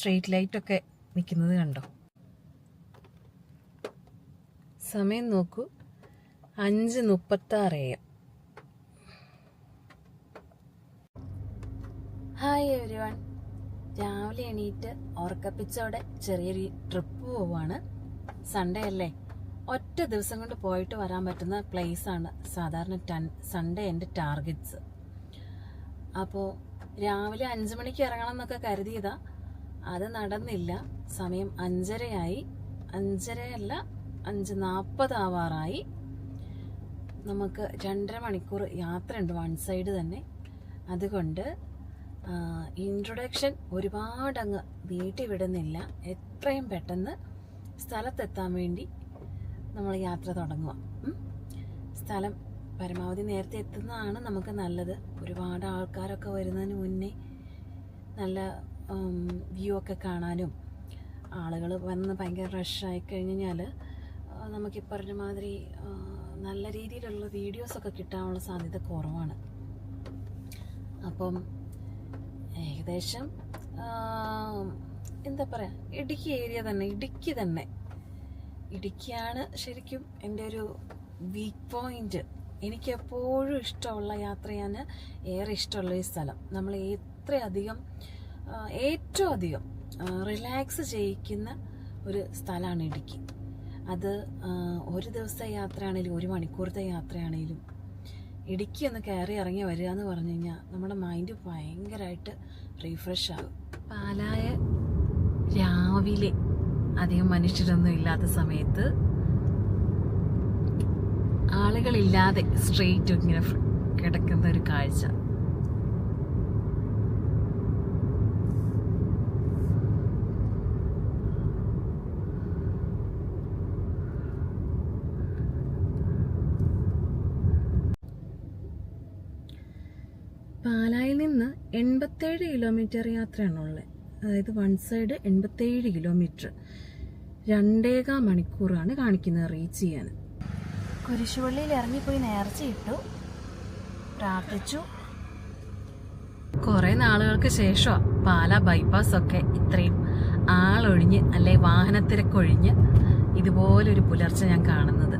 Street ലൈറ്റൊക്കെ നിൽക്കുന്നത് കണ്ടോ? സമയം നോക്കൂ. അഞ്ച് മുപ്പത്താറ് എം ഹായ് എവരി വൺ രാവിലെ എണീറ്റ് ഉറക്കപ്പിച്ചോടെ ചെറിയൊരു ട്രിപ്പ് പോവാണ്. സൺഡേ അല്ലേ? ഒറ്റ ദിവസം കൊണ്ട് പോയിട്ട് വരാൻ പറ്റുന്ന place ആണ് സാധാരണ ടൺ സൺഡേ എന്റെ ടാർഗറ്റ്സ് അപ്പോൾ രാവിലെ അഞ്ച് മണിക്ക് ഇറങ്ങണം എന്നൊക്കെ കരുതിയതാ. അത് നടന്നില്ല. സമയം അഞ്ചരയായി. അഞ്ചരയല്ല അഞ്ച് നാൽപ്പതാവാറായി നമുക്ക് രണ്ടര മണിക്കൂർ യാത്രയുണ്ട് വൺ സൈഡ് തന്നെ. അതുകൊണ്ട് ഇൻട്രൊഡക്ഷൻ ഒരുപാടങ്ങ് നീട്ടി വിടുന്നില്ല. എത്രയും പെട്ടെന്ന് സ്ഥലത്തെത്താൻ വേണ്ടി നമ്മൾ യാത്ര തുടങ്ങുക. സ്ഥലം പരമാവധി നേരത്തെ എത്തുന്നതാണ് നമുക്ക് നല്ലത്. ഒരുപാട് ആൾക്കാരൊക്കെ വരുന്നതിന് മുന്നേ നല്ല വ്യൂ ഒക്കെ കാണാനും ആളുകൾ വന്ന് ഭയങ്കര റഷായി കഴിഞ്ഞാൽ നമുക്ക് ഈ മാതിരി നല്ല രീതിയിലുള്ള വീഡിയോസൊക്കെ കിട്ടാനുള്ള സാധ്യത കുറവാണ്. അപ്പം ഏകദേശം എന്താ പറയുക ഇടുക്കി ഏരിയ തന്നെ ഇടുക്കി തന്നെ. ഇടുക്കിയാണ് ശരിക്കും എന്റെ ഒരു വീക്ക് പോയിന്റ് എനിക്കെപ്പോഴും ഇഷ്ടമുള്ള യാത്ര ചെയ്യാൻ ഏറെ ഇഷ്ടമുള്ള ഈ സ്ഥലം. നമ്മൾ എത്രയധികം ഏറ്റവും അധികം റിലാക്സ് ചെയ്യിക്കുന്ന ഒരു സ്ഥലമാണ് ഇടുക്കി. അത് ഒരു ദിവസത്തെ യാത്രയാണെങ്കിലും ഒരു മണിക്കൂറത്തെ യാത്രയാണെങ്കിലും ഇടുക്കി ഒന്ന് കയറി ഇറങ്ങി വരിക എന്ന് പറഞ്ഞു കഴിഞ്ഞാൽ നമ്മുടെ മൈൻഡ് ഭയങ്കരമായിട്ട് റീഫ്രഷ് ആകും. പാലായ രാവിലെ അധികം മനുഷ്യരൊന്നും ഇല്ലാത്ത സമയത്ത് ആളുകളില്ലാതെ സ്ട്രെയിറ്റ് ഇങ്ങനെ കിടക്കുന്ന ഒരു കാഴ്ച. പാലായിൽ നിന്ന് എൺപത്തേഴ് കിലോമീറ്റർ യാത്രയാണുള്ളത് അതായത് വൺ സൈഡ് എൺപത്തേഴ് കിലോമീറ്റർ രണ്ടേകാ മണിക്കൂറാണ് കാണിക്കുന്നത് റീച്ച് ചെയ്യാൻ. കുരിശുപള്ളിയിൽ ഇറങ്ങിപ്പോയി നേർച്ചയിട്ടു പ്രാർത്ഥിച്ചു. കുറേ നാളുകൾക്ക് ശേഷം പാല ബൈപ്പാസ് ഒക്കെ ഇത്രയും ആളൊഴിഞ്ഞ് അല്ലെ വാഹനത്തിരക്കൊഴിഞ്ഞ് ഇതുപോലൊരു പുലർച്ചെ ഞാൻ കാണുന്നത്.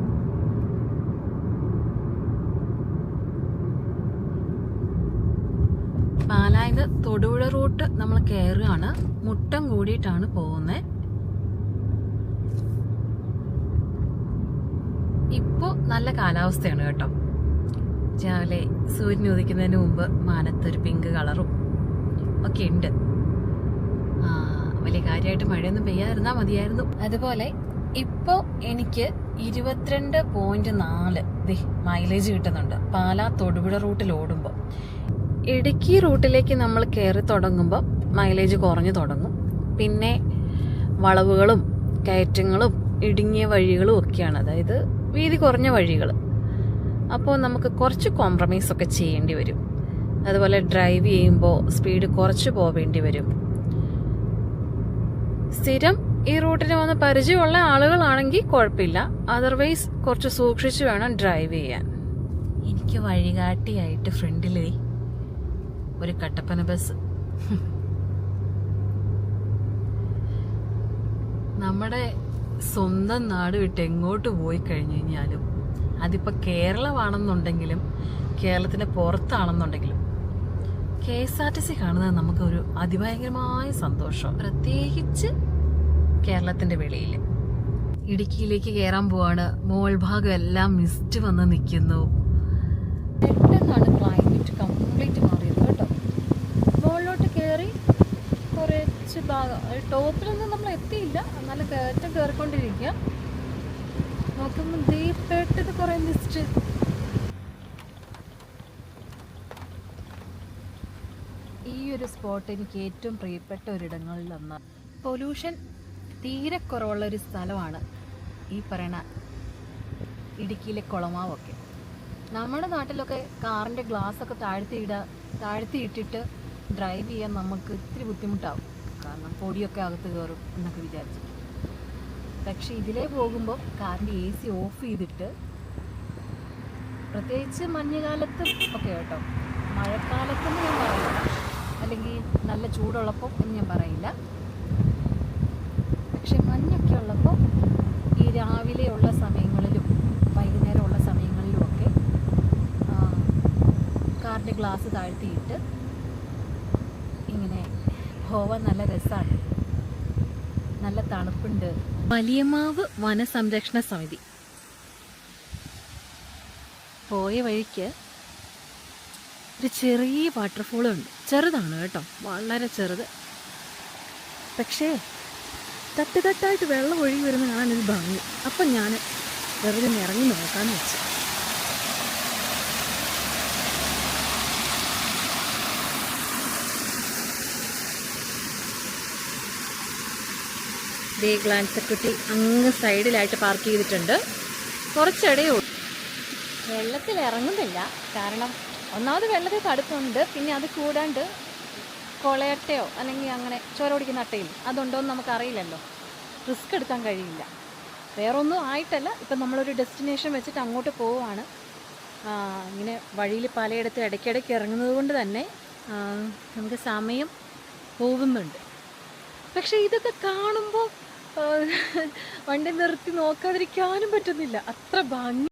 പാലായത് തൊടുപുഴ റൂട്ട് നമ്മൾ കയറുകയാണ് മുട്ടം കൂടിയിട്ടാണ് പോകുന്നത് ഇപ്പോൾ നല്ല കാലാവസ്ഥയാണ് കേട്ടോ. രാവിലെ സൂര്യൻ ഉദിക്കുന്നതിന് മുമ്പ് മാനത്തൊരു പിങ്ക് കളറും ഒക്കെ ഉണ്ട്. വലിയ കാര്യമായിട്ട് മഴയൊന്നും പെയ്യാതിരുന്നാൽ മതിയായിരുന്നു. അതുപോലെ ഇപ്പോൾ എനിക്ക് ഇരുപത്തിരണ്ട് പോയിന്റ് നാല് മൈലേജ് കിട്ടുന്നുണ്ട്. പാലാ തൊടുപുഴ റൂട്ടിൽ ഓടുമ്പോൾ ഇടുക്കി റൂട്ടിലേക്ക് നമ്മൾ കയറി തുടങ്ങുമ്പോൾ മൈലേജ് കുറഞ്ഞു തുടങ്ങും. പിന്നെ വളവുകളും കയറ്റങ്ങളും ഇടുങ്ങിയ വഴികളും ഒക്കെയാണ്. അതായത് വീതി കുറഞ്ഞ വഴികൾ അപ്പോൾ നമുക്ക് കുറച്ച് കോംപ്രമൈസ് ഒക്കെ ചെയ്യേണ്ടി വരും. അതുപോലെ ഡ്രൈവ് ചെയ്യുമ്പോൾ സ്പീഡ് കുറച്ച് പോവേണ്ടി വരും. സ്ഥിരം ഈ റൂട്ടിന് വന്ന് പരിചയമുള്ള ആളുകളാണെങ്കിൽ കുഴപ്പമില്ല. അതർവൈസ് കുറച്ച് സൂക്ഷിച്ച് വേണം ഡ്രൈവ് ചെയ്യാൻ. എനിക്ക് വഴികാട്ടിയായിട്ട് ഫ്രണ്ടിലേ ഒരു കട്ടപ്പന ബസ്. നമ്മുടെ സ്വന്തം നാട് വിട്ട് എങ്ങോട്ട് പോയി കഴിഞ്ഞു കഴിഞ്ഞാലും അതിപ്പോൾ കേരളമാണെന്നുണ്ടെങ്കിലും കേരളത്തിന്റെ പുറത്താണെന്നുണ്ടെങ്കിലും K S R T C കാണുന്നത് നമുക്ക് ഒരു അതിഭയങ്കരമായ സന്തോഷം. പ്രത്യേകിച്ച് കേരളത്തിന്റെ വെളിയിൽ ഇടുക്കിയിലേക്ക് കയറാൻ പോവാണ്. മോൾ ഭാഗം എല്ലാം മിസ്റ്റ് വന്ന് നിൽക്കുന്നു പെട്ടെന്നാണ് ക്ലൈമറ്റ് കംപ്ലീറ്റ് മാറിയത് കേട്ടോ മുകളിലോട്ട് കയറി കുറച്ച് ടോപ്പിലൊന്നും നമ്മൾ എത്തിയില്ല. നല്ല കയറ്റം കയറിക്കൊണ്ടിരിക്കുക നോക്കുമ്പോൾ ദീപേട്ടത് കുറേ മിസ്റ്റ് ഈ ഒരു സ്പോട്ട് എനിക്ക് ഏറ്റവും പ്രിയപ്പെട്ട ഒരിടങ്ങളിലൊന്ന് പൊല്യൂഷൻ തീരെ കുറവുള്ള ഒരു സ്ഥലമാണ് ഈ പറയണ ഇടുക്കിയിലെ കുളമാവൊക്കെ. നമ്മുടെ നാട്ടിലൊക്കെ കാറിന്റെ ഗ്ലാസ്സൊക്കെ താഴ്ത്തിയിടുക താഴ്ത്തിയിട താഴ്ത്തിയിട്ടിട്ട് ഡ്രൈവ് ചെയ്യാൻ നമുക്ക് ഇത്തിരി ബുദ്ധിമുട്ടാവും. കാരണം പൊടിയൊക്കെ അകത്ത് കയറും എന്നൊക്കെ വിചാരിച്ചു. പക്ഷേ ഇതിലേ പോകുമ്പോൾ കാറിന്റെ എ സി ഓഫ് ചെയ്തിട്ട് പ്രത്യേകിച്ച് മഞ്ഞുകാലത്തും ഒക്കെ കേട്ടോ. മഴക്കാലത്തെന്ന് ഞാൻ പറയില്ല. അല്ലെങ്കിൽ നല്ല ചൂടുള്ളപ്പോൾ എന്ന് ഞാൻ പറയില്ല. പക്ഷെ മഞ്ഞൊക്കെ ഉള്ളപ്പോൾ ഈ രാവിലെയുള്ള സമയങ്ങളിലും വൈകുന്നേരമുള്ള സമയങ്ങളിലുമൊക്കെ കാറിന്റെ ഗ്ലാസ് താഴ്ത്തിയിട്ട് പോവാൻ നല്ല രസമാണ് നല്ല തണുപ്പുണ്ട്. വലിയമാവ് വനസംരക്ഷണ സമിതി. പോയ വഴിക്ക് ഒരു ചെറിയ വാട്ടർഫോളും ഉണ്ട്. ചെറുതാണ് കേട്ടോ. വളരെ ചെറുത്. പക്ഷേ തട്ട് തട്ടായിട്ട് വെള്ളം ഒഴുകി വരുന്ന കാണാൻ ഒരു ഭംഗി. അപ്പം ഞാൻ വെറുതെ ഇറങ്ങി നോക്കാമെന്ന് വെച്ചു. ദേ ഗ്ലാൻസ് കുട്ടി അങ്ങ് സൈഡിലായിട്ട് പാർക്ക് ചെയ്തിട്ടുണ്ട്. കുറച്ചിടയേ വെള്ളത്തിൽ ഇറങ്ങുന്നില്ല. കാരണം ഒന്നാമത് വെള്ളത്തിൽ കടുപ്പുണ്ട്. പിന്നെ അത് കൂടാണ്ട് കൊളയട്ടയോ അല്ലെങ്കിൽ അങ്ങനെ ചോരോടിക്കുന്ന അട്ടയും അതുണ്ടോ എന്ന് നമുക്കറിയില്ലല്ലോ. റിസ്ക് എടുക്കാൻ കഴിയില്ല. വേറൊന്നും ആയിട്ടല്ല. ഇപ്പം നമ്മളൊരു ഡെസ്റ്റിനേഷൻ വെച്ചിട്ട് അങ്ങോട്ട് പോവുകയാണ്. ഇങ്ങനെ വഴിയിൽ പലയിടത്ത് ഇടയ്ക്കിടയ്ക്ക് ഇറങ്ങുന്നത് കൊണ്ട് തന്നെ നമുക്ക് സമയം പോകുന്നുണ്ട്. പക്ഷേ ഇതൊക്കെ കാണുമ്പോൾ വണ്ടി നിർത്തി നോക്കാതിരിക്കാനും പറ്റുന്നില്ല. അത്ര ഭംഗി.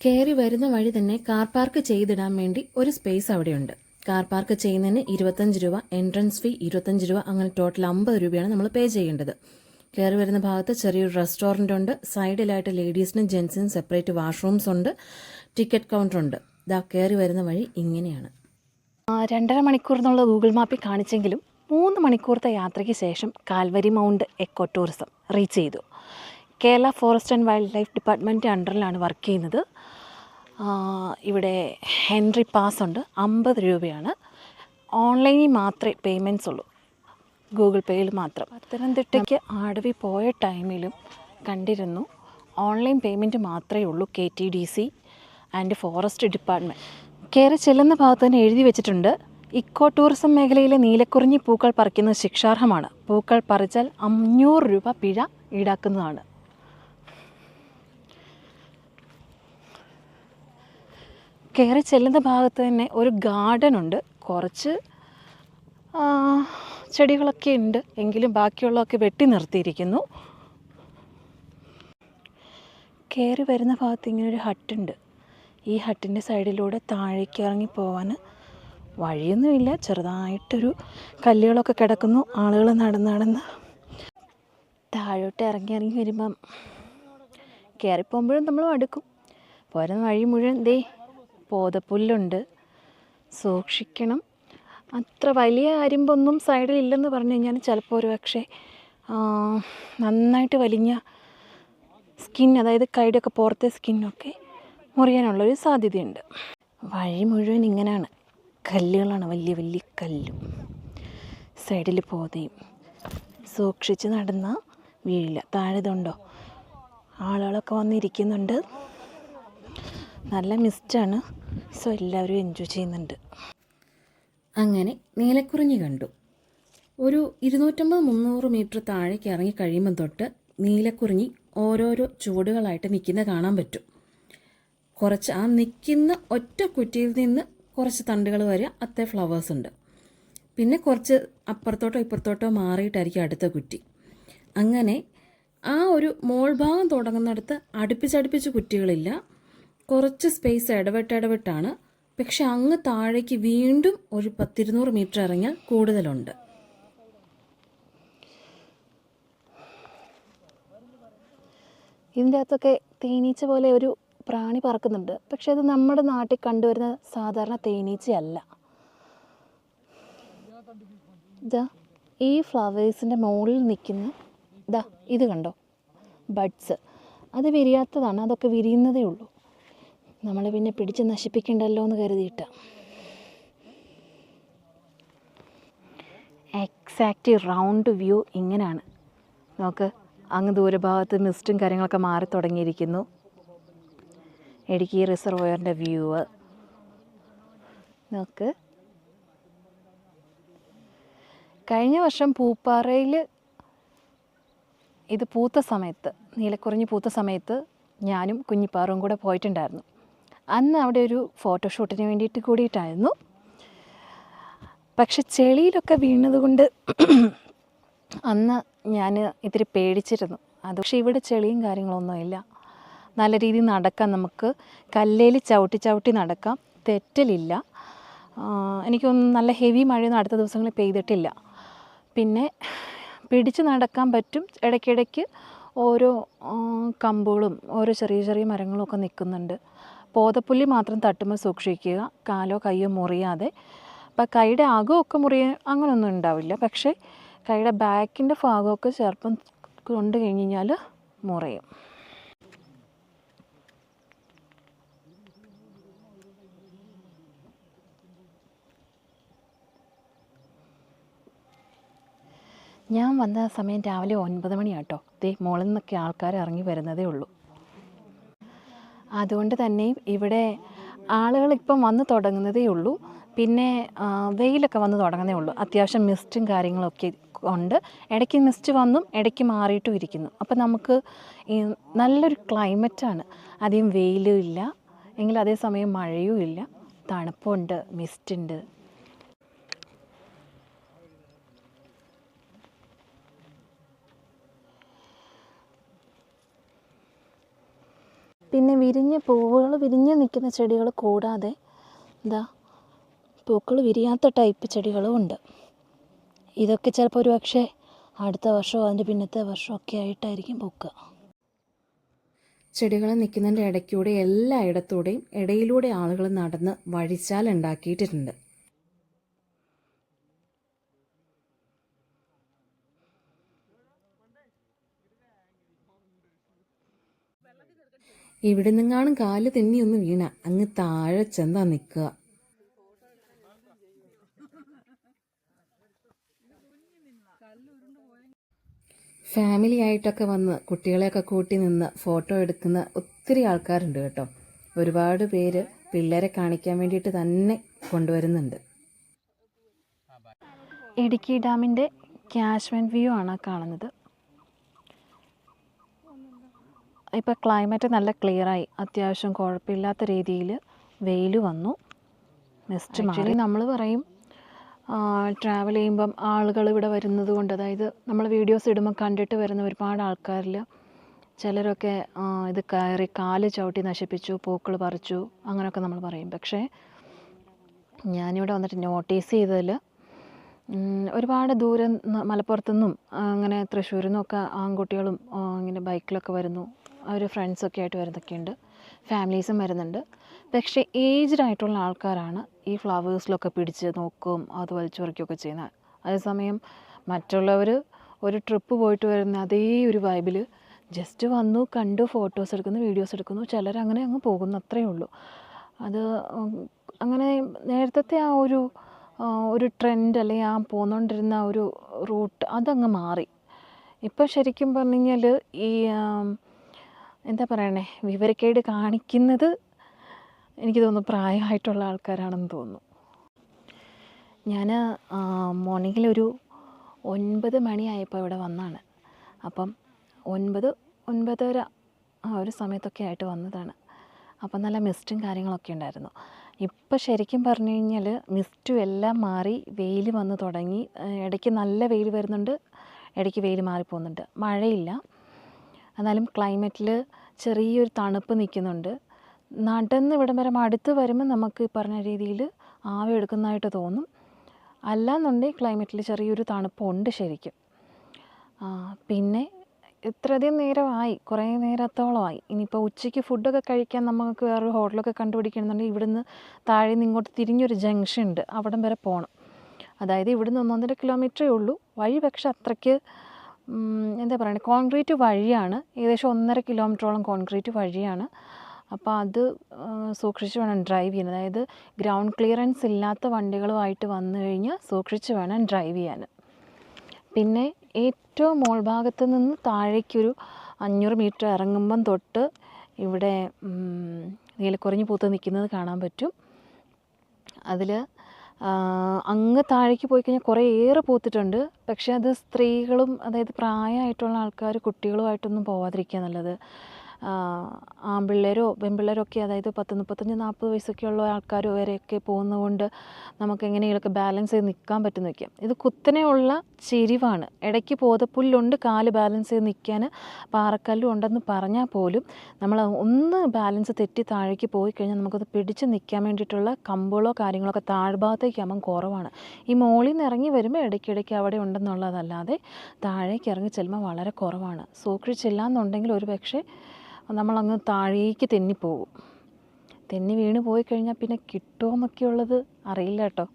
കയറി വരുന്ന വഴി തന്നെ കാർ പാർക്ക് ചെയ്തിടാൻ വേണ്ടി ഒരു സ്പേസ് അവിടെയുണ്ട്. കാർ പാർക്ക് ചെയ്യുന്നതിന് ഇരുപത്തഞ്ച് രൂപ എൻട്രൻസ് ഫീ ഇരുപത്തഞ്ച് രൂപ അങ്ങനെ ടോട്ടൽ അമ്പത് രൂപയാണ് നമ്മൾ പേ ചെയ്യേണ്ടത്. കയറി വരുന്ന ഭാഗത്ത് ചെറിയൊരു റെസ്റ്റോറന്റ് ഉണ്ട്. സൈഡിലായിട്ട് ലേഡീസിനും ജെൻസിനും സെപ്പറേറ്റ് വാഷ്റൂംസ് ഉണ്ട്. ടിക്കറ്റ് കൗണ്ടർ ഉണ്ട്. ഇതാ കയറി വരുന്ന വഴി ഇങ്ങനെയാണ്. രണ്ടര മണിക്കൂർ എന്നുള്ള ഗൂഗിൾ മാപ്പിൽ കാണിച്ചെങ്കിലും മൂന്ന് മണിക്കൂറത്തെ യാത്രയ്ക്ക് ശേഷം Calvary mount eco tourism reach ചെയ്തു. Kerala forest and wildlife department അണ്ടറിലാണ് work ചെയ്യുന്നത്. ഇവിടെ ഹെൻറി പാസ് ഉണ്ട്. അമ്പത് രൂപയാണ്. ഓൺലൈനിൽ മാത്രമേ പേയ്മെന്റ്സ് ഉള്ളൂ. ഗൂഗിൾ പേയിൽ മാത്രം. പത്തനംതിട്ടയ്ക്ക് ആടവി പോയ ടൈമിലും കണ്ടിരുന്നു. ഓൺലൈൻ പേയ്മെന്റ് മാത്രമേ ഉള്ളൂ K T D C and forest department. കയറി ചെല്ലുന്ന ഭാഗത്ത് തന്നെ എഴുതി വെച്ചിട്ടുണ്ട്. ഇക്കോ ടൂറിസം മേഖലയിലെ നീലക്കുറിഞ്ഞി പൂക്കൾ പറിക്കുന്നത് ശിക്ഷാർഹമാണ്. പൂക്കൾ പറിച്ചാൽ അഞ്ഞൂറ് രൂപ പിഴ ഈടാക്കുന്നതാണ്. കയറി ചെല്ലുന്ന ഭാഗത്ത് തന്നെ ഒരു ഗാർഡൻ ഉണ്ട്. കുറച്ച് ചെടികളൊക്കെ ഉണ്ട്. എങ്കിലും ബാക്കിയുള്ളതൊക്കെ വെട്ടി നിർത്തിയിരിക്കുന്നു. കയറി വരുന്ന ഭാഗത്ത് ഇങ്ങനെ ഒരു ഹട്ടുണ്ട്. ഈ ഹട്ടിന്റെ സൈഡിലൂടെ താഴേക്ക് ഇറങ്ങി പോവാൻ വഴിയൊന്നുമില്ല. ചെറുതായിട്ടൊരു കല്ലുകളൊക്കെ കിടക്കുന്നു. ആളുകൾ നടന്ന് നടന്ന് താഴോട്ട് ഇറങ്ങി ഇറങ്ങി വരുമ്പം കയറിപ്പോകുമ്പോഴും നമ്മൾ അടുക്കും പോരുന്ന വഴി മുഴുവൻ ദേ പോതപ്പുല്ലുണ്ട്. സൂക്ഷിക്കണം. അത്ര വലിയ അരിമ്പൊന്നും സൈഡിൽ ഇല്ലെന്ന് പറഞ്ഞു കഴിഞ്ഞാൽ ചിലപ്പോൾ ഒരു പക്ഷേ നന്നായിട്ട് വലിഞ്ഞ സ്കിൻ അതായത് കൈയുടെയൊക്കെ പുറത്തെ സ്കിന്നൊക്കെ മുറിയാനുള്ളൊരു സാധ്യതയുണ്ട്. വഴി മുഴുവൻ ഇങ്ങനെയാണ് കല്ലുകളാണ് വലിയ വലിയ കല്ലും. സൈഡിൽ പോതയും. സൂക്ഷിച്ച് നടന്ന വീഴില്ല താഴെ ഇതുണ്ടോ? ആളുകളൊക്കെ വന്നിരിക്കുന്നുണ്ട്. നല്ല മിസ്റ്റാണ്. സോ എല്ലാവരും എൻജോയ് ചെയ്യുന്നുണ്ട്. അങ്ങനെ നീലക്കുറിഞ്ഞി കണ്ടു. ഒരു ഇരുന്നൂറ്റമ്പത് മുന്നൂറ് മീറ്റർ താഴേക്ക് ഇറങ്ങി കഴിയുമ്പം തൊട്ട് നീലക്കുറിഞ്ഞി ഓരോരോ ചുവടുകളായിട്ട് നിൽക്കുന്ന കാണാൻ പറ്റും. കുറച്ച് ആ നിൽക്കുന്ന ഒറ്റ കുറ്റിയിൽ നിന്ന് കുറച്ച് തണ്ടുകൾ വരെ അത്ര ഫ്ലവേഴ്സ് ഉണ്ട്. പിന്നെ കുറച്ച് അപ്പുറത്തോട്ടോ ഇപ്പുറത്തോട്ടോ മാറിയിട്ടായിരിക്കും അടുത്ത കുറ്റി. അങ്ങനെ ആ ഒരു മോൾ ഭാഗം തുടങ്ങുന്നിടത്ത് അടുപ്പിച്ചടുപ്പിച്ച് കുറ്റികളില്ല. കുറച്ച് സ്പേസ് ഇടവെട്ട് ഇടവെട്ടാണ് പക്ഷെ അങ്ങ് താഴേക്ക് വീണ്ടും ഒരു പത്തിരുന്നൂറ് മീറ്റർ ഇറങ്ങിയാൽ കൂടുതലുണ്ട്. ഇതിന്റെ അകത്തൊക്കെ തേനീച്ച പോലെ ഒരു പ്രാണി പറക്കുന്നുണ്ട്. പക്ഷെ അത് നമ്മുടെ നാട്ടിൽ കണ്ടുവരുന്ന സാധാരണ തേനീച്ചയല്ല. ഇതാ ഈ ഫ്ലവേഴ്സിന്റെ മുകളിൽ നിൽക്കുന്ന ഇതാ ഇത് കണ്ടോ? ബഡ്സ്. അത് വിരിയാത്തതാണ് അതൊക്കെ വിരിയുന്നതേ ഉള്ളൂ. നമ്മൾ പിന്നെ പിടിച്ച് നശിപ്പിക്കണ്ടല്ലോ എന്ന് കരുതിയിട്ട. എക്സാക്റ്റ് റൗണ്ട് വ്യൂ ഇങ്ങനെയാണ് നോക്ക് അങ്ങ് ദൂരഭാഗത്ത് മിസ്റ്റും കാര്യങ്ങളൊക്കെ മാറി തുടങ്ങിയിരിക്കുന്നു ഇടുക്കി റിസർവോയറിന്റെ വ്യൂ. നോക്ക്. കഴിഞ്ഞ വർഷം പൂപ്പാറയിൽ ഇത് പൂത്ത സമയത്ത് നീലക്കുറിഞ്ഞ് പൂത്ത സമയത്ത് ഞാനും കുഞ്ഞിപ്പാറും കൂടെ പോയിട്ടുണ്ടായിരുന്നു. അന്ന് അവിടെ ഒരു ഫോട്ടോഷൂട്ടിന് വേണ്ടിയിട്ട് കൂടിയിട്ടായിരുന്നു. പക്ഷെ ചെളിയിലൊക്കെ വീണതുകൊണ്ട് അന്ന് ഞാൻ ഇത്തിരി പേടിച്ചിരുന്നു. അത് പക്ഷേ ഇവിടെ ചെളിയും കാര്യങ്ങളൊന്നും ഇല്ല നല്ല രീതിയിൽ നടക്കാം നമുക്ക്. കല്ലേൽ ചവിട്ടി ചവിട്ടി നടക്കാം. തെറ്റലില്ല. എനിക്കൊന്നും നല്ല ഹെവി മഴയൊന്നും അടുത്ത ദിവസങ്ങളിൽ പെയ്തിട്ടില്ല. പിന്നെ പിടിച്ച് നടക്കാൻ പറ്റും. ഇടയ്ക്കിടയ്ക്ക് ഓരോ കമ്പുകളും ഓരോ ചെറിയ ചെറിയ മരങ്ങളും ഒക്കെ നിൽക്കുന്നുണ്ട്. പോതപ്പുല്ലി മാത്രം തട്ടുമ്പോൾ സൂക്ഷിക്കുക. കാലോ കയ്യോ മുറിയാതെ. അപ്പോൾ കൈയുടെ അകമൊക്കെ മുറിയ അങ്ങനെയൊന്നും ഉണ്ടാവില്ല. പക്ഷേ കൈയുടെ ബാക്കിന്റെ ഭാഗമൊക്കെ ചെറുപ്പം കൊണ്ട് കഴിഞ്ഞ് കഴിഞ്ഞാൽ മുറിയും. ഞാൻ വന്ന സമയം രാവിലെ ഒൻപത് മണിയാട്ടോ. ദേ മുകളിൽ നിന്നൊക്കെ ആൾക്കാർ ഇറങ്ങി വരുന്നതേ ഉള്ളൂ. അതുകൊണ്ട് തന്നെ ഇവിടെ ആളുകൾ ഇപ്പം വന്ന് തുടങ്ങുന്നതേ ഉള്ളൂ. പിന്നെ വെയിലൊക്കെ വന്ന് തുടങ്ങുന്നേ ഉള്ളൂ. അത്യാവശ്യം മിസ്റ്റും കാര്യങ്ങളൊക്കെ ഉണ്ട്. ഇടയ്ക്ക് മിസ്റ്റ് വന്നും ഇടയ്ക്ക് മാറിയിട്ടും ഇരിക്കുന്നു. അപ്പം നമുക്ക് നല്ലൊരു ക്ലൈമറ്റാണ് അധികം വെയിലും ഇല്ല. എങ്കിൽ അതേസമയം മഴയും ഇല്ല. തണുപ്പുണ്ട് മിസ്റ്റുണ്ട് പിന്നെ വിരിഞ്ഞ പൂവുകൾ വിരിഞ്ഞ് നിൽക്കുന്ന ചെടികൾ കൂടാതെ എന്താ പൂക്കൾ വിരിയാത്ത ടൈപ്പ് ചെടികളും ഉണ്ട്. ഇതൊക്കെ ചിലപ്പോൾ ഒരു പക്ഷേ അടുത്ത വർഷമോ അതിന്റെ പിന്നത്തെ വർഷമോ ഒക്കെ ആയിട്ടായിരിക്കും പൂക്കുക ചെടികൾ നിൽക്കുന്നതിന്റെ ഇടയ്ക്കൂടെ എല്ലായിടത്തൂടെയും ഇടയിലൂടെ ആളുകൾ നടന്ന് വഴിച്ചാൽ ഇവിടെ നിന്നാണ് കാൽ തെന്നി ഒന്ന് വീണ. അങ്ങ് താഴെ ചെന്താ നിൽക്കുക. ഫാമിലി ആയിട്ടൊക്കെ വന്ന് കുട്ടികളെയൊക്കെ കൂട്ടി നിന്ന് ഫോട്ടോ എടുക്കുന്ന ഒത്തിരി ആൾക്കാരുണ്ട് കേട്ടോ. ഒരുപാട് പേര് പിള്ളേരെ കാണിക്കാൻ വേണ്ടിയിട്ട് തന്നെ കൊണ്ടുവരുന്നുണ്ട്. ഇടുക്കി ഡാമിന്റെ ക്യാഷ്മെന്റ് വ്യൂ ആണ് കാണുന്നത്. ഇപ്പോൾ ക്ലൈമറ്റ് നല്ല ക്ലിയറായി അത്യാവശ്യം കുഴപ്പമില്ലാത്ത രീതിയിൽ വെയിൽ വന്നു. മിസ്റ്റ് മാറി. നമ്മൾ പറയും ട്രാവൽ ചെയ്യുമ്പം ആളുകൾ ഇവിടെ വരുന്നത് കൊണ്ട് അതായത് നമ്മൾ വീഡിയോസ് ഇടുമ്പോൾ കണ്ടിട്ട് വരുന്ന ഒരുപാട് ആൾക്കാരിൽ ചിലരൊക്കെ ഇത് കയറി കാൽ ചവിട്ടി നശിപ്പിച്ചു പൂക്കൾ പറിച്ചു അങ്ങനെയൊക്കെ നമ്മൾ പറയും. പക്ഷേ ഞാനിവിടെ വന്നിട്ട് നോട്ടീസ് ചെയ്തതിൽ ഒരുപാട് ദൂരം മലപ്പുറത്തു നിന്നും അങ്ങനെ തൃശ്ശൂരിൽ നിന്നൊക്കെ ആൺകുട്ടികളും ഇങ്ങനെ ബൈക്കിലൊക്കെ വരുന്നു. അവർ ഫ്രണ്ട്സൊക്കെ ആയിട്ട് വരുന്നൊക്കെയുണ്ട് ഫാമിലീസും വരുന്നുണ്ട്. പക്ഷേ ഏജ്ഡ് ആയിട്ടുള്ള ആൾക്കാരാണ് ഈ ഫ്ലവേഴ്സിലൊക്കെ പിടിച്ച് നോക്കും അത് വലിച്ചു പറിക്കുകയൊക്കെ ചെയ്യുന്നത്. അതേസമയം മറ്റുള്ളവർ ഒരു ട്രിപ്പ് പോയിട്ട് വരുന്ന അതേ ഒരു വൈബിൽ ജസ്റ്റ് വന്നു കണ്ടു ഫോട്ടോസ് എടുക്കുന്നു വീഡിയോസ് എടുക്കുന്നു ചിലർ അങ്ങനെ അങ്ങ് പോകുന്നു അത്രയേ ഉള്ളൂ. അത് അങ്ങനെ നേരത്തെ ആ ഒരു ഒരു ട്രെൻഡ് അല്ലെങ്കിൽ ആ പോന്നുകൊണ്ടിരുന്ന ഒരു റൂട്ട് അതങ്ങ് മാറി. ഇപ്പം ശരിക്കും പറഞ്ഞു കഴിഞ്ഞാൽ ഈ എന്താ പറയണേ? വിവരക്കേട് കാണിക്കുന്നത് എനിക്ക് തോന്നുന്നു പ്രായമായിട്ടുള്ള ആൾക്കാരാണെന്ന് തോന്നുന്നു. ഞാൻ മോർണിംഗിൽ ഒരു ഒൻപത് മണിയായപ്പോൾ ഇവിടെ വന്നാണ്. അപ്പം ഒൻപത് ഒൻപതര ആ ഒരു സമയത്തൊക്കെ ആയിട്ട് വന്നതാണ്. അപ്പം നല്ല മിസ്റ്റും കാര്യങ്ങളൊക്കെ ഉണ്ടായിരുന്നു. ഇപ്പം ശരിക്കും പറഞ്ഞു കഴിഞ്ഞാൽ മിസ്റ്റും എല്ലാം മാറി വെയിൽ വന്ന് തുടങ്ങി. ഇടയ്ക്ക് നല്ല വെയിൽ വരുന്നുണ്ട് ഇടയ്ക്ക് വെയിൽ മാറിപ്പോകുന്നുണ്ട്. മഴയില്ല. എന്നാലും ക്ലൈമറ്റിൽ ചെറിയൊരു തണുപ്പ് നിൽക്കുന്നുണ്ട് നടന്ന് ഇവിടം വരെ അടുത്ത് വരുമ്പോൾ നമുക്ക് ഈ പറഞ്ഞ രീതിയിൽ ആവി എടുക്കുന്നതായിട്ട് തോന്നും. അല്ലാന്നുണ്ടെങ്കിൽ ക്ലൈമറ്റിൽ ചെറിയൊരു തണുപ്പുണ്ട് ശരിക്കും. പിന്നെ ഇത്രയധികം നേരമായി കുറേ നേരത്തോളമായി. ഇനിയിപ്പോൾ ഉച്ചയ്ക്ക് ഫുഡൊക്കെ കഴിക്കാൻ നമുക്ക് വേറൊരു ഹോട്ടലൊക്കെ കണ്ടുപിടിക്കണമെന്നുണ്ടെങ്കിൽ ഇവിടുന്ന് താഴെ നിന്ന് ഇങ്ങോട്ട് തിരിഞ്ഞൊരു ജംഗ്ഷൻ ഉണ്ട് അവിടം വരെ പോകണം അതായത് ഇവിടുന്ന് ഒന്നൊന്നര കിലോമീറ്ററേ ഉള്ളൂ. വഴി പക്ഷെ അത്രയ്ക്ക് എന്താ പറയുക കോൺക്രീറ്റ് വഴിയാണ് ഏകദേശം ഒന്നര കിലോമീറ്ററോളം കോൺക്രീറ്റ് വഴിയാണ്. അപ്പോൾ അത് സൂക്ഷിച്ച് വേണം ഡ്രൈവ് ചെയ്യാൻ. അതായത് ഗ്രൗണ്ട് ക്ലിയറൻസ് ഇല്ലാത്ത വണ്ടികളുമായിട്ട് വന്നു കഴിഞ്ഞാൽ സൂക്ഷിച്ച് വേണം ഡ്രൈവ് ചെയ്യാൻ. പിന്നെ ഏറ്റവും മോൾ ഭാഗത്ത് നിന്ന് താഴേക്കൊരു അഞ്ഞൂറ് മീറ്റർ ഇറങ്ങുമ്പം തൊട്ട് ഇവിടെ നീലക്കുറിഞ്ഞി പൂത്ത് നിൽക്കുന്നത് കാണാൻ പറ്റും. അതിൽ അങ്ങ് താഴേക്ക് പോയി കഴിഞ്ഞാൽ കുറേ ഏറെ പൂത്തിട്ടുണ്ട്. പക്ഷേ അത് സ്ത്രീകളും അതായത് പ്രായമായിട്ടുള്ള ആൾക്കാർ കുട്ടികളുമായിട്ടൊന്നും പോവാതിരിക്കുക നല്ലത്. ആൺപിള്ളേരോ പെൺപിള്ളേരൊക്കെ അതായത് പത്ത് മുപ്പത്തഞ്ച് നാൽപ്പത് വയസ്സൊക്കെ ഉള്ള ആൾക്കാർ വരെയൊക്കെ പോകുന്നതുകൊണ്ട് നമുക്ക് എങ്ങനെയൊക്കെ ബാലൻസ് ചെയ്ത് നിൽക്കാൻ പറ്റുന്ന വയ്ക്കാം ഇത് കുത്തനെയുള്ള ചെരിവാണ്. ഇടയ്ക്ക് പോതപ്പുല്ലുണ്ട് കാൽ ബാലൻസ് ചെയ്ത് നിൽക്കാൻ പാറക്കല്ലും ഉണ്ടെന്ന് പറഞ്ഞാൽ പോലും നമ്മൾ ഒന്ന് ബാലൻസ് തെറ്റി താഴേക്ക് പോയി കഴിഞ്ഞാൽ നമുക്കത് പിടിച്ച് നിൽക്കാൻ വേണ്ടിയിട്ടുള്ള കമ്പുകളോ കാര്യങ്ങളൊക്കെ താഴ്ഭാഗത്തേക്ക് ആകുമ്പം കുറവാണ്. ഈ മോളിൽ നിന്ന് ഇറങ്ങി വരുമ്പോൾ ഇടയ്ക്കിടയ്ക്ക് അവിടെ ഉണ്ടെന്നുള്ളതല്ലാതെ താഴേക്ക് ഇറങ്ങി ചെല്ലുമ്പോൾ വളരെ കുറവാണ്. സൂക്ഷിച്ചില്ല എന്നുണ്ടെങ്കിൽ ഒരു പക്ഷേ നമ്മളങ്ങ് താഴേക്ക് തെന്നിപ്പോകും. തെന്നി വീണ് പോയി കഴിഞ്ഞാൽ പിന്നെ കിട്ടുമെന്നൊക്കെ ഉള്ളത് അറിയില്ല കേട്ടോ.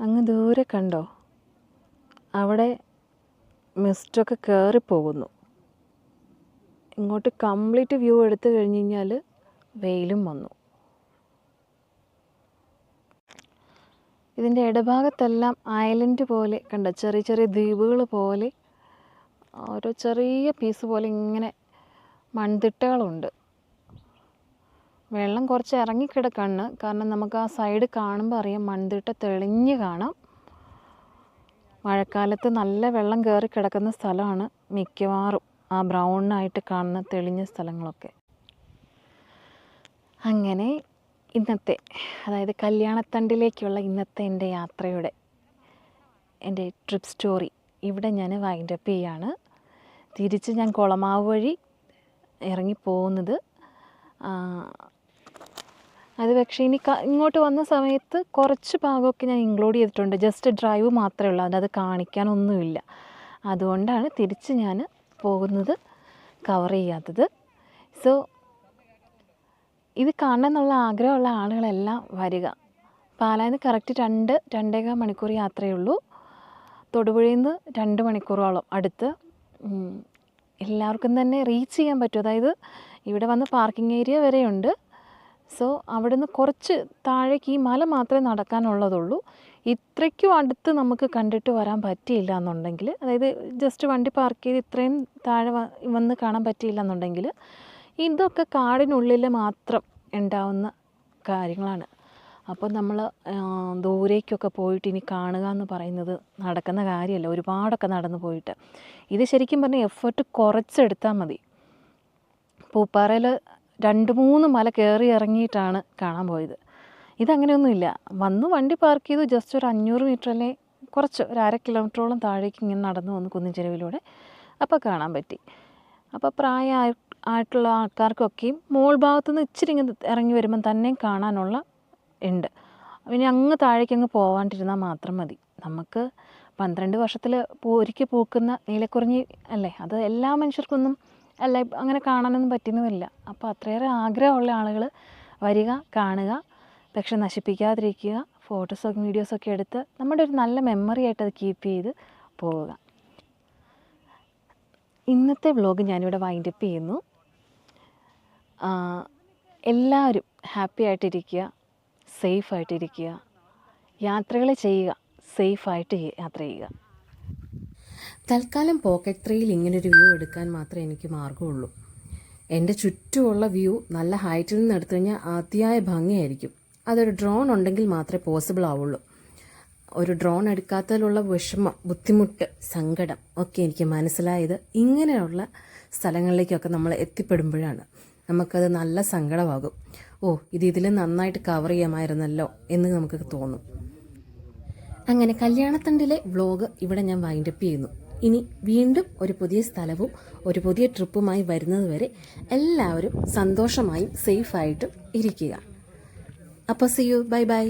അങ്ങ് ദൂരെ കണ്ടോ? അവിടെ മിസ്റ്റൊക്കെ കയറിപ്പോകുന്നു ഇങ്ങോട്ട് കംപ്ലീറ്റ് വ്യൂ എടുത്തു കഴിഞ്ഞ് കഴിഞ്ഞാൽ വെയിലും വന്നു. ഇതിന്റെ ഇടഭാഗത്തെല്ലാം ഐലൻഡ് പോലെ കണ്ട? ചെറിയ ചെറിയ ദ്വീപുകൾ പോലെ ഓരോ ചെറിയ പീസ് പോലെ ഇങ്ങനെ മൺതിട്ടകളുണ്ട്. വെള്ളം കുറച്ച് ഇറങ്ങിക്കിടക്കാണ് കാരണം നമുക്ക് ആ സൈഡ് കാണുമ്പോൾ അറിയാം മൺതിട്ട തെളിഞ്ഞ് കാണാം. മഴക്കാലത്ത് നല്ല വെള്ളം കയറി കിടക്കുന്ന സ്ഥലമാണ് മിക്കവാറും ആ ബ്രൗണായിട്ട് കാണുന്ന തെളിഞ്ഞ സ്ഥലങ്ങളൊക്കെ. അങ്ങനെ ഇന്നത്തെ അതായത് കല്യാണത്തണ്ടിലേക്കുള്ള ഇന്നത്തെ എന്റെ യാത്രയുടെ എന്റെ ട്രിപ്പ് സ്റ്റോറി ഇവിടെ ഞാൻ വൈൻഡപ്പ് ചെയ്യാണ്. തിരിച്ച് ഞാൻ കുളമാവ് വഴി ഇറങ്ങിപ്പോകുന്നത്. പോകുന്നത് അത് പക്ഷേ ഇനി ഇങ്ങോട്ട് വന്ന സമയത്ത് കുറച്ച് ഭാഗമൊക്കെ ഞാൻ ഇൻക്ലൂഡ് ചെയ്തിട്ടുണ്ട്. ജസ്റ്റ് ഡ്രൈവ് മാത്രമേ ഉള്ളൂ. അത് കാണിക്കാനൊന്നുമില്ല. അതുകൊണ്ടാണ് തിരിച്ച് ഞാൻ പോകുന്നത് കവർ ചെയ്യാത്തത്. സോ ഇത് കാണണം എന്നുള്ള ആഗ്രഹമുള്ള ആളുകളെല്ലാം വരിക. പാലായിൽ നിന്ന് കറക്റ്റ് രണ്ട് രണ്ടേകാൽ മണിക്കൂർ യാത്രയേ ഉള്ളൂ. തൊടുപുഴയിൽ നിന്ന് രണ്ട് മണിക്കൂറോളം അടുത്ത്. എല്ലാവർക്കും തന്നെ റീച്ച് ചെയ്യാൻ പറ്റും. അതായത് ഇവിടെ വന്ന് പാർക്കിംഗ് ഏരിയ വരെയുണ്ട്. സോ അവിടെ നിന്ന് കുറച്ച് താഴേക്ക് ഈ മല മാത്രമേ നടക്കാനുള്ളതുള്ളൂ. ഇത്രയ്ക്കും അടുത്ത് നമുക്ക് കണ്ടിട്ട് വരാൻ പറ്റിയില്ല എന്നുണ്ടെങ്കിൽ അതായത് ജസ്റ്റ് വണ്ടി പാർക്ക് ചെയ്ത് ഇത്രയും താഴെ വന്ന് കാണാൻ പറ്റിയില്ല എന്നുണ്ടെങ്കിൽ ഇതൊക്കെ കാടിനുള്ളിൽ മാത്രം ഉണ്ടാവുന്ന കാര്യങ്ങളാണ്. അപ്പോൾ നമ്മൾ ദൂരേക്കൊക്കെ പോയിട്ട് ഇനി കാണുക എന്ന് പറയുന്നത് നടക്കുന്ന കാര്യമല്ല ഒരുപാടൊക്കെ നടന്നു പോയിട്ട്. ഇത് ശരിക്കും പറഞ്ഞാൽ എഫേർട്ട് കുറച്ചെടുത്താൽ മതി. പൂപ്പാറയിൽ രണ്ട് മൂന്ന് മല കയറി ഇറങ്ങിയിട്ടാണ് കാണാൻ പോയത്. ഇതങ്ങനെയൊന്നുമില്ല. വന്ന് വണ്ടി പാർക്ക് ചെയ്തു. ജസ്റ്റ് ഒരു അഞ്ഞൂറ് മീറ്റർ അല്ലേ കുറച്ച് ഒരു അര കിലോമീറ്ററോളം താഴേക്ക് ഇങ്ങനെ നടന്നു വന്ന് കുന്നിച്ചെരുവിലൂടെ അപ്പോൾ കാണാൻ പറ്റി. അപ്പോൾ പ്രായ ആയിട്ടുള്ള ആൾക്കാർക്കൊക്കെയും മോൾ ഭാഗത്തുനിന്ന് ഇച്ചിരി ഇങ്ങനെ ഇറങ്ങി വരുമ്പം തന്നെയും കാണാനുള്ള ഉണ്ട്. പിന്നെ അങ്ങ് താഴേക്ക് അങ്ങ് പോവാണ്ടിരുന്നാൽ മാത്രം മതി. നമുക്ക് പന്ത്രണ്ട് വർഷത്തിൽ ഒരിക്കൽ പൂക്കുന്ന നീലക്കുറിഞ്ഞി അല്ലേ? അത് എല്ലാ മനുഷ്യർക്കൊന്നും അല്ല അങ്ങനെ കാണാനൊന്നും പറ്റുന്നുമില്ല. അപ്പോൾ അത്രയേറെ ആഗ്രഹമുള്ള ആളുകൾ വരിക കാണുക പക്ഷെ നശിപ്പിക്കാതിരിക്കുക ഫോട്ടോസൊക്കെ വീഡിയോസൊക്കെ എടുത്ത് നമ്മുടെ ഒരു നല്ല മെമ്മറി ആയിട്ട് അത് കീപ്പ് ചെയ്ത് പോവുക. ഇന്നത്തെ വ്ലോഗ് ഞാനിവിടെ വൈൻഡപ്പ് ചെയ്യുന്നു. എല്ലാവരും ഹാപ്പി ആയിട്ടിരിക്കുക. സേഫ് ആയിട്ടിരിക്കുക യാത്രകൾ ചെയ്യുക സേഫായിട്ട് യാത്ര ചെയ്യുക. തൽക്കാലം പോക്കറ്റ് ത്രീയിൽ ഇങ്ങനൊരു വ്യൂ എടുക്കാൻ മാത്രമേ എനിക്ക് മാർഗമുള്ളൂ എന്റെ ചുറ്റുമുള്ള വ്യൂ നല്ല ഹൈറ്റിൽ നിന്ന് എടുത്തു കഴിഞ്ഞാൽ അതിയായ ഭംഗിയായിരിക്കും. അതൊരു ഡ്രോൺ ഉണ്ടെങ്കിൽ മാത്രമേ പോസിബിൾ ആവുള്ളൂ. ഒരു ഡ്രോൺ എടുക്കാത്തതിലുള്ള വിഷമം ബുദ്ധിമുട്ട് സങ്കടം ഒക്കെ എനിക്ക് മനസ്സിലായത് ഇങ്ങനെയുള്ള സ്ഥലങ്ങളിലേക്കൊക്കെ നമ്മൾ എത്തിപ്പെടുമ്പോഴാണ്. നമുക്കത് നല്ല സങ്കടമാകും. ഓ ഇത് ഇതിൽ നന്നായിട്ട് കവർ ചെയ്യാമായിരുന്നല്ലോ എന്ന് നമുക്ക് തോന്നും. അങ്ങനെ കല്യാണത്തണ്ടിലെ വ്ലോഗ് ഇവിടെ ഞാൻ വൈൻഡപ്പ് ചെയ്യുന്നു. ഇനി വീണ്ടും ഒരു പുതിയ സ്ഥലവും ഒരു പുതിയ ട്രിപ്പുമായി വരുന്നതുവരെ എല്ലാവരും സന്തോഷമായും സേഫായിട്ടും ഇരിക്കുക. അപ്പോൾ സി യു ബൈ ബൈ